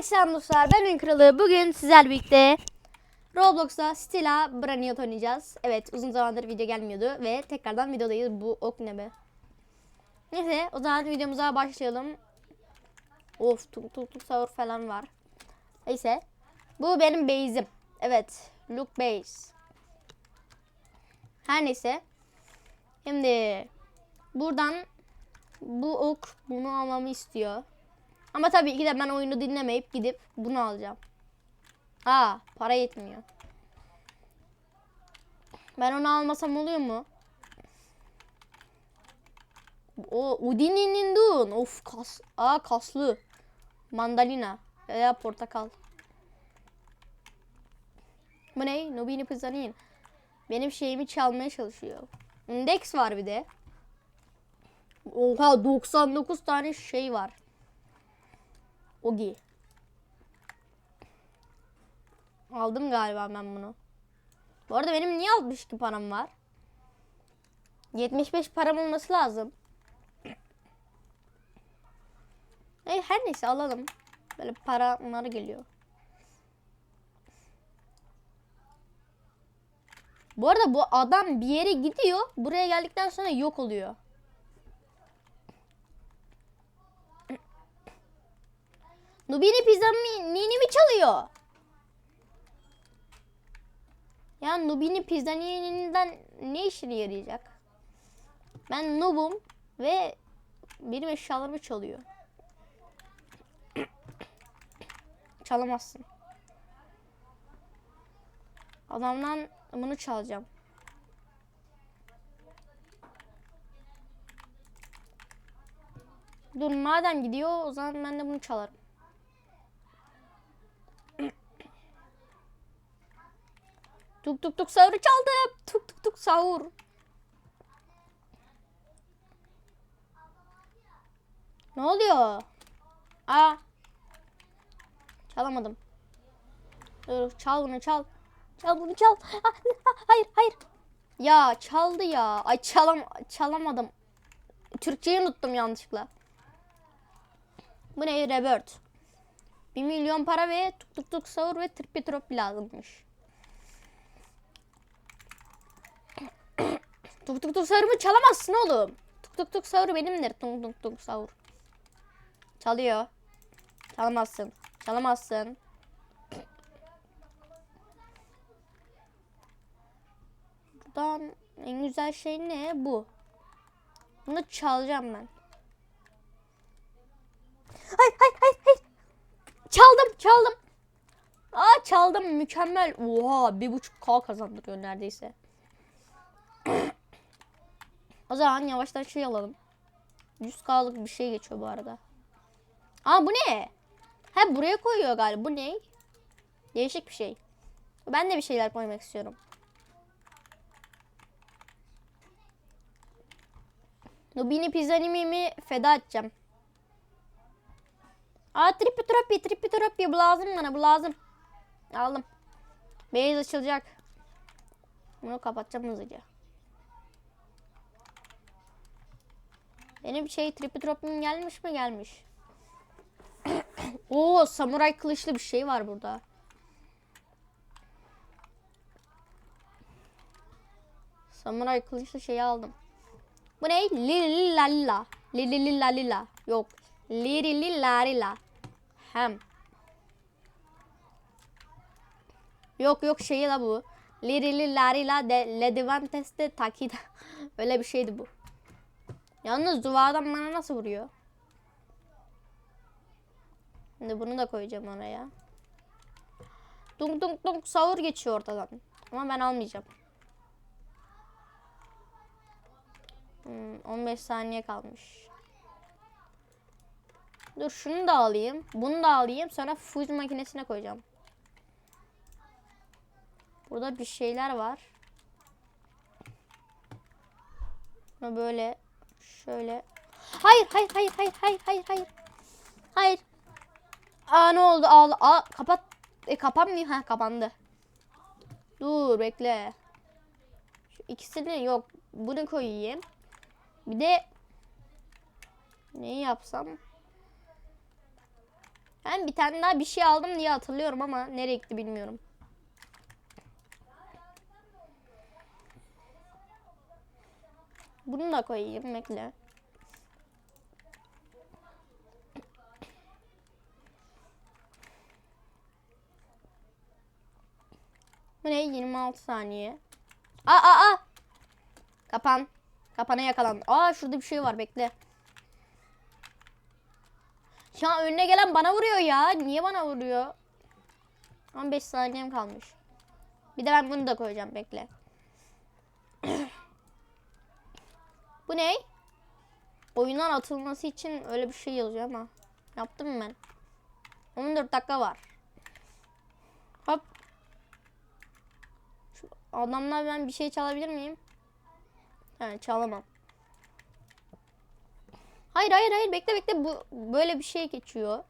Herkese dostlar ben Ün Kralı. Bugün sizlerle birlikte Roblox'ta Stila Braniot oynayacağız. Evet uzun zamandır video gelmiyordu ve tekrardan videodayız. Bu ok ne be? Neyse o zaman videomuza başlayalım. Of tuk tuk tuk sahur falan var. Neyse. Bu benim base'im. Evet. Look base. Her neyse. Şimdi buradan bu ok bunu almamı istiyor. Ama tabii ki de ben oyunu dinlemeyip gidip bunu alacağım. Aa para yetmiyor. Ben onu almasam oluyor mu? O Udini'nin dun. Of kas. Aa kaslı. Mandalina veya portakal. Bu ne? Nubini Pizzanin. Benim şeyimi çalmaya çalışıyor. Index var bir de. Oha 99 tane şey var. Ogi. Aldım galiba ben bunu. Bu arada benim niye 62 param var? 75 param olması lazım. E, her neyse alalım. Böyle paraları geliyor. Bu arada bu adam bir yere gidiyor. Buraya geldikten sonra yok oluyor. Nubini pizzamı nini mi çalıyor? Ya Nubini pizzanininden ne işine yarayacak? Ben Nubum ve benim eşyalarımı çalıyor. Çalamazsın. Adamdan bunu çalacağım. Dur madem gidiyor o zaman ben de bunu çalarım. Tuk tuk tuk sahuru çaldım. Tuk tuk tuk sahur. Ne oluyor? Aa. Çalamadım. Dur çal bunu çal. Çal bunu çal. Hayır hayır. Ya çaldı ya. Ay çalam çalamadım. Türkçeyi unuttum yanlışlıkla. Bu ne? Rebirth. 1 milyon para ve tuk tuk tuk sahur ve tripi trop lazımmış. Tuk tuk tuk sahurumu çalamazsın oğlum. Tuk tuk tuk sahur benimdir. Tuk tuk tuk sahur. Çalıyor. Çalamazsın. Çalamazsın. Buradan en güzel şey ne? Bu. Bunu çalacağım ben. Hayır hayır hayır hayır. Çaldım çaldım. Aa çaldım mükemmel. Oha bir buçuk K kazandırıyor neredeyse. O zaman yavaştan şey alalım. 100K'lık bir şey geçiyor bu arada. Aa bu ne? Ha buraya koyuyor galiba. Bu ne? Değişik bir şey. Ben de bir şeyler koymak istiyorum. Nubini pizzanimimi feda edeceğim. Aa tripi trapi tripi trapi bu lazım bana bu lazım. Aldım. Beyaz açılacak. Bunu kapatacağım hızlıca. Benim şey tripi tropim gelmiş mi gelmiş. Oo samuray kılıçlı bir şey var burada. Samuray kılıçlı şeyi aldım. Bu ne? Lili lalila. Yok. Liri larila. Hem. Yok yok şeyi la bu. Liri larila de Ledivantes de takida. Öyle bir şeydi bu. Yalnız duvardan bana nasıl vuruyor? Şimdi bunu da koyacağım oraya. Dunk dunk dunk sahur geçiyor ortadan. Ama ben almayacağım. Hmm, 15 saniye kalmış. Dur şunu da alayım. Bunu da alayım. Sonra fuse makinesine koyacağım. Burada bir şeyler var. Böyle şöyle. Hayır hayır hayır hayır hayır hayır hayır. Hayır. Aa ne oldu? Aa, aa kapat. E kapanmıyor. Ha kapandı. Dur bekle. Şu ikisini yok. Bunu koyayım. Bir de neyi yapsam? Ben bir tane daha bir şey aldım diye hatırlıyorum ama nereye gitti bilmiyorum. Bunu da koyayım bekle. Bu ne? 26 saniye. Aa aa aa. Kapan. Kapana yakalan. Aa şurada bir şey var bekle. Ya önüne gelen bana vuruyor ya. Niye bana vuruyor? 15 saniyem kalmış. Bir de ben bunu da koyacağım bekle. Bu ne? Oyundan atılması için öyle bir şey yazıyor ama. Yaptım ben? 14 dakika var. Hop. Şu adamlar ben bir şey çalabilir miyim? He çalamam. Hayır hayır hayır bekle bekle bu böyle bir şey geçiyor.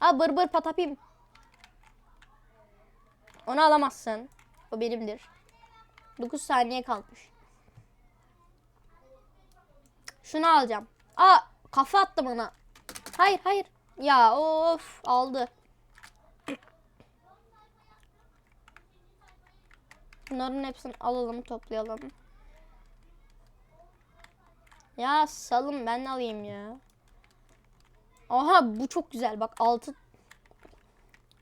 Aa bır bır patapim. Onu alamazsın. O benimdir. 9 saniye kalmış. Şunu alacağım. Aa kafa attı bana. Hayır hayır. Ya of aldı. Bunların hepsini alalım toplayalım. Ya salın ben alayım ya. Aha bu çok güzel bak altı.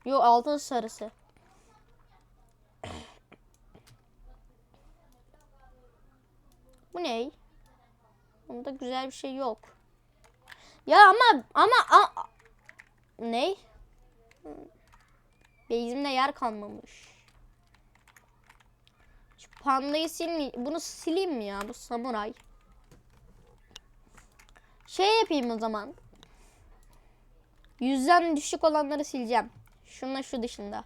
Yo altın sarısı. Bu ne? Bunda güzel bir şey yok. Ya ama ama a, ne? Bezimde yer kalmamış. Şu pandayı silmeyeyim. Bunu sileyim mi ya? Bu samuray. Şey yapayım o zaman. Yüzden düşük olanları sileceğim. Şunla şu dışında.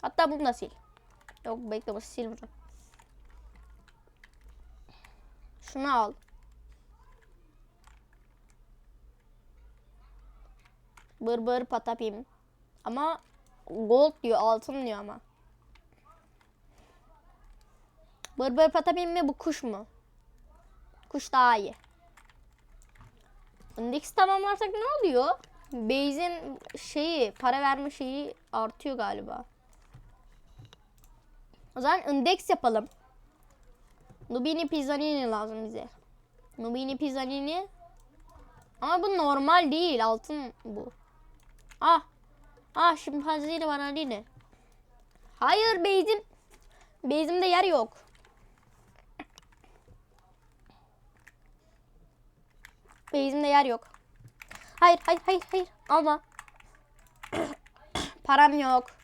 Hatta bunu da sil. Yok bekle bu sil bunu. Şunu al. Bır bır patapim. Ama gold diyor altın diyor ama. Bır bır patapim mi bu kuş mu? Kuş daha iyi. Index tamamlarsak ne oluyor? Base'in şeyi para verme şeyi artıyor galiba. O zaman index yapalım. Nubini Pizzanini lazım bize. Nubini Pizzanini. Ama bu normal değil. Altın bu. Ah. Ah şimpanzeli var Ali Hayır Beyzim. Beyzimde yer yok. Beyzimde yer yok. Hayır hayır hayır hayır. Alma. Param yok.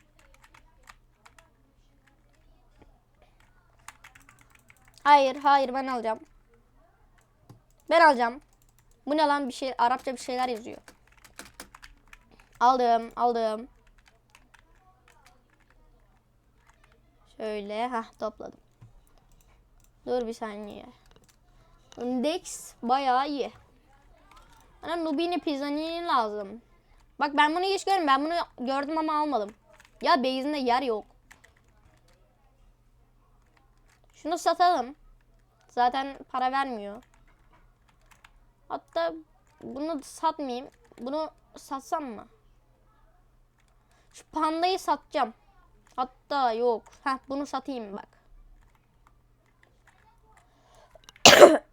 Hayır hayır ben alacağım. Ben alacağım. Bu ne lan bir şey Arapça bir şeyler yazıyor. Aldım aldım. Şöyle ha topladım. Dur bir saniye. Index bayağı iyi. Bana Nubini Pizzanini lazım. Bak ben bunu hiç görmedim. Ben bunu gördüm ama almadım. Ya base'inde yer yok. Şunu satalım. Zaten para vermiyor. Hatta bunu satmayayım. Bunu satsam mı? Şu pandayı satacağım. Hatta yok. Heh, bunu satayım bak.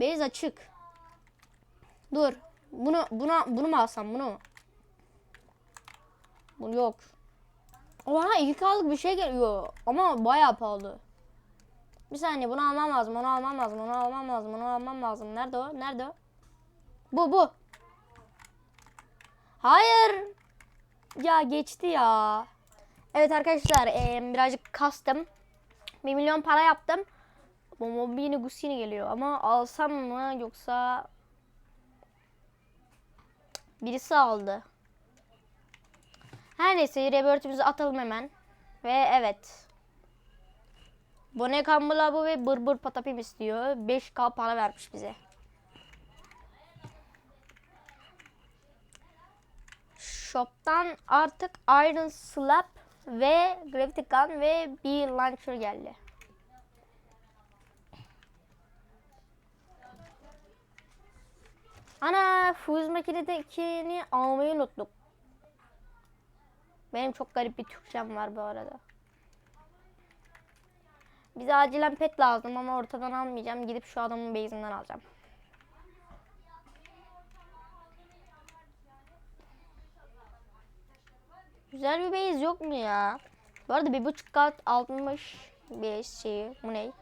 Beyaz açık. Dur. Bunu buna bunu mu alsam bunu? Bu yok. Oha iki kalık bir şey geliyor. Ama bayağı pahalı. Bir saniye bunu almam lazım. Onu almam lazım. Onu almam lazım. Onu almam lazım. Nerede o? Nerede o? Bu bu. Hayır. Ya geçti ya. Evet arkadaşlar e, birazcık kastım. 1 milyon para yaptım. Bu Mobini Gusini geliyor ama alsam mı yoksa birisi aldı. Her neyse rebirth'imizi atalım hemen. Ve evet. Bone Kambulabu ve Bır Bır Patapim istiyor. 5k para vermiş bize. Shop'tan artık Iron Slap ve Gravity Gun ve bir Launcher geldi. Ana fuz makinedekini almayı unuttuk. Benim çok garip bir Türkçem var bu arada. Bize acilen pet lazım ama ortadan almayacağım. Gidip şu adamın base'inden alacağım. Güzel bir base yok mu ya? Bu arada bir buçuk kat altmış bir şey. Bu ne?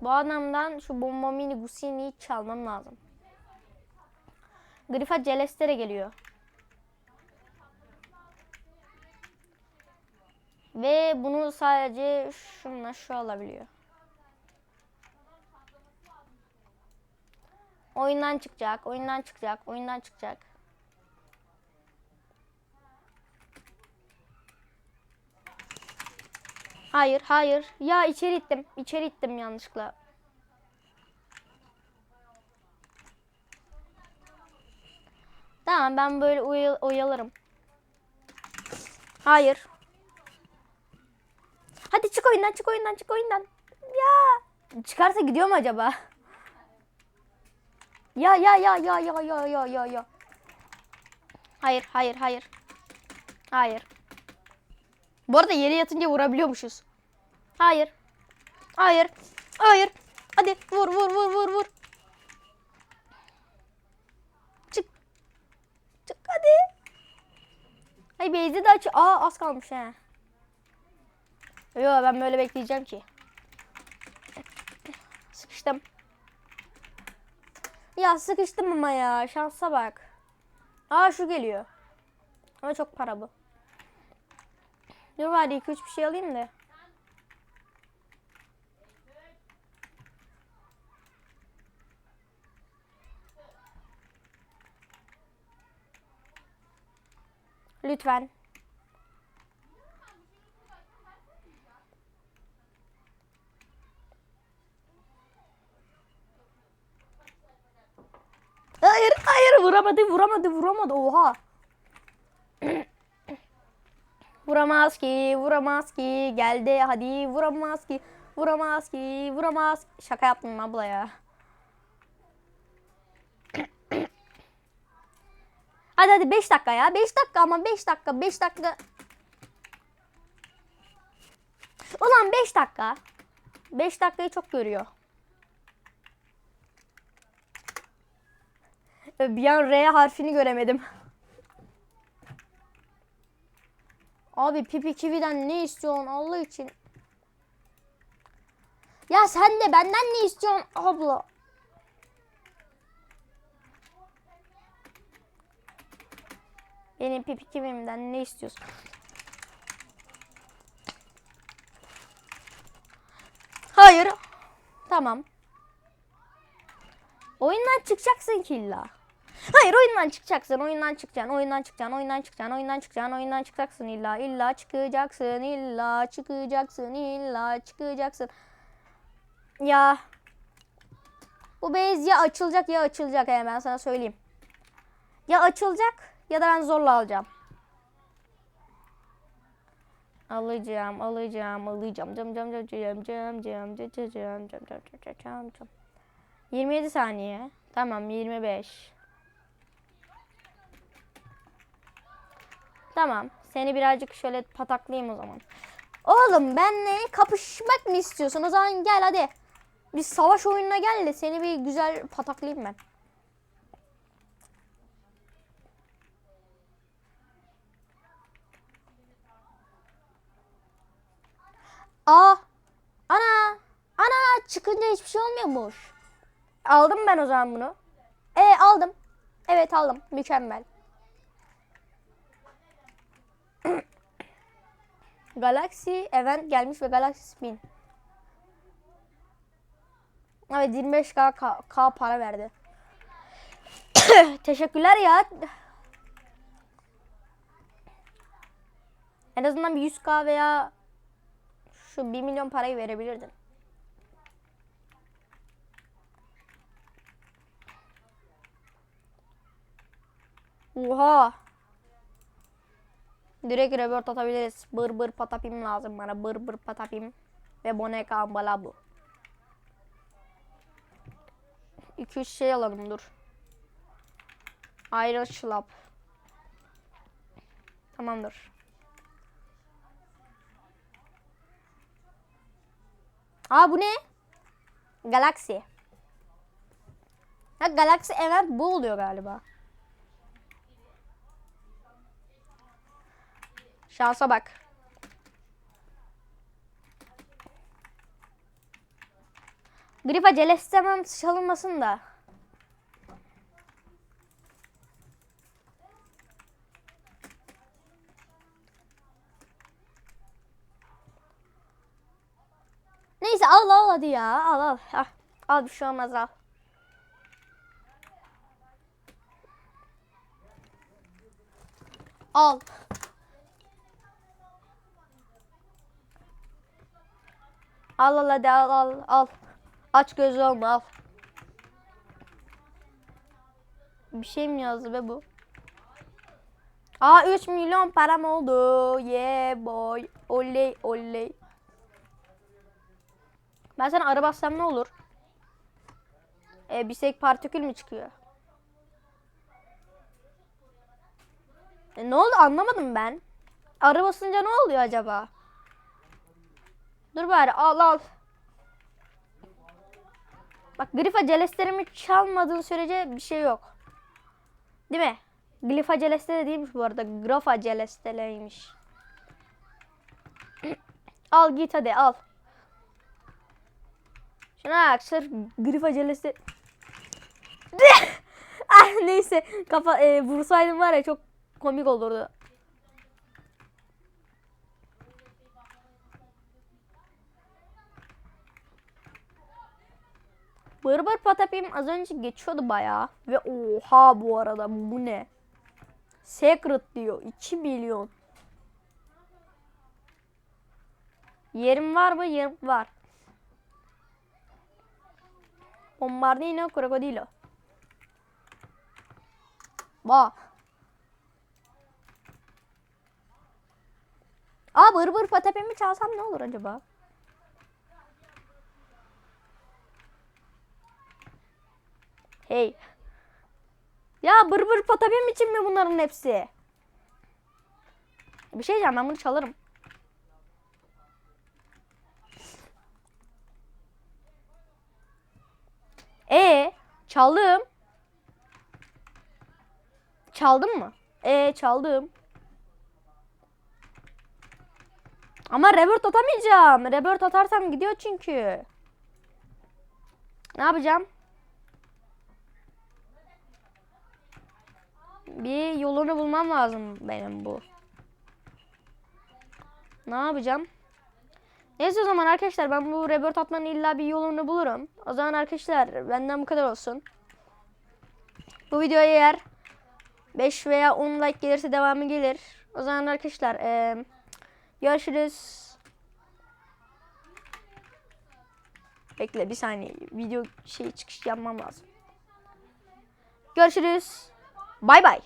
Bu adamdan şu bomba mini Gusini'yi çalmam lazım. Grifa Celestere geliyor. Ve bunu sadece şunla şu alabiliyor. Oyundan çıkacak, oyundan çıkacak, oyundan çıkacak. Hayır, hayır. Ya içeri ittim. İçeri ittim yanlışlıkla. Tamam ben böyle uyal- oyalarım. Hayır. Hadi çık oyundan, çık oyundan, çık oyundan. Ya. Çıkarsa gidiyor mu acaba? Ya ya ya ya ya ya ya ya ya. Hayır, hayır, hayır. Hayır. Bu arada yere yatınca vurabiliyormuşuz. Hayır. Hayır. Hayır. Hadi vur vur vur vur vur. Çık. Çık hadi. Beyzi de aç. Aa az kalmış he. Yo ben böyle bekleyeceğim ki. Sıkıştım. Ya sıkıştım ama ya. Şansa bak. Aa şu geliyor. Ama çok para bu. Dur hadi 2-3 bir şey alayım da. Lütfen. Hayır, hayır vuramadı, vuramadı, vuramadı. Oha. Vuramaz ki, vuramaz ki. Geldi hadi vuramaz ki. Vuramaz ki, vuramaz. Şaka yaptım abla ya. Hadi hadi 5 dakika ya. 5 dakika ama 5 dakika 5 dakika. Ulan 5 dakika. 5 dakikayı çok görüyor. Bir an R harfini göremedim. Abi Pipi Kiwi'den ne istiyorsun Allah için? Ya sen de benden ne istiyorsun abla? Benim Pipi Kiwi'mden ne istiyorsun? Hayır. Tamam. Oyundan çıkacaksın ki illa. Hayır oyundan çıkacaksın, oyundan çıkacaksın, oyundan çıkacaksın, oyundan çıkacaksın, oyundan çıkacaksın, oyundan çıkacaksın illa, illa çıkacaksın, illa çıkacaksın, illa çıkacaksın. Ya. Bu base ya açılacak ya açılacak he ben sana söyleyeyim. Ya açılacak ya da ben zorla alacağım. Alacağım, alacağım, alacağım. Cam cam cam cam cam cam cam cam cam cam cam cam cam cam. 27 saniye. Tamam 25. Tamam. Seni birazcık şöyle pataklayayım o zaman. Oğlum benle kapışmak mı istiyorsun? O zaman gel hadi. Bir savaş oyununa gel de seni bir güzel pataklayayım ben. Aa! Ana! Ana! Çıkınca hiçbir şey olmuyormuş. Aldım ben o zaman bunu. E aldım. Evet aldım. Mükemmel. Galaxy event gelmiş ve Galaxy Spin. Evet 25k K, K para verdi. Teşekkürler ya. En azından bir 100k veya şu 1 milyon parayı verebilirdin. Oha. Direkt revert atabiliriz. Bır bır patapim lazım bana. Bır bır patapim. Ve boneka ambala bu. 2-3 şey alalım dur. Iron Schlap. Tamamdır. Aa bu ne? Galaxy. Ha Galaxy Event bu oluyor galiba. Şansa bak. Grifa Celestemem çalınmasın da. Neyse al al hadi ya. Al al. Al, al bir şey olmaz al. Al. Al al hadi al al al. Aç gözü olma al. Bir şey mi yazdı be bu? Aa 3 milyon param oldu. Yeah boy. Oley oley. Ben sana araba bassam ne olur? E, bisek partikül mü çıkıyor? E, ne oldu anlamadım ben. Araba basınca ne oluyor acaba? Dur bari al al. Bak Grifa celeslerimi çalmadığın sürece bir şey yok. Değil mi? Glifa celestere değilmiş bu arada. Grafa celesteleymiş. al git hadi al. Bak sırf Grifa celeste... ah neyse kafa e, vursaydım var ya çok komik olurdu. Bır bır patapim az önce geçiyordu bayağı. Ve oha bu arada bu ne? Secret diyor. 2 milyon. Yerim var mı? Yerim var. Bombardino krokodilo. Ba. Aa bır bır patapimi çalsam ne olur acaba? Hey. Ya bır bır patapim için mi bunların hepsi? Bir şey diyeceğim ben bunu çalarım. E çaldım. Çaldım mı? E çaldım. Ama revert atamayacağım. Revert atarsam gidiyor çünkü. Ne yapacağım? Bir yolunu bulmam lazım benim bu. Ne yapacağım? Neyse o zaman arkadaşlar ben bu revert atmanın illa bir yolunu bulurum. O zaman arkadaşlar benden bu kadar olsun. Bu videoya eğer 5 veya 10 like gelirse devamı gelir. O zaman arkadaşlar eee, görüşürüz. Bekle bir saniye video şey çıkış yapmam lazım. Görüşürüz. Bay bay.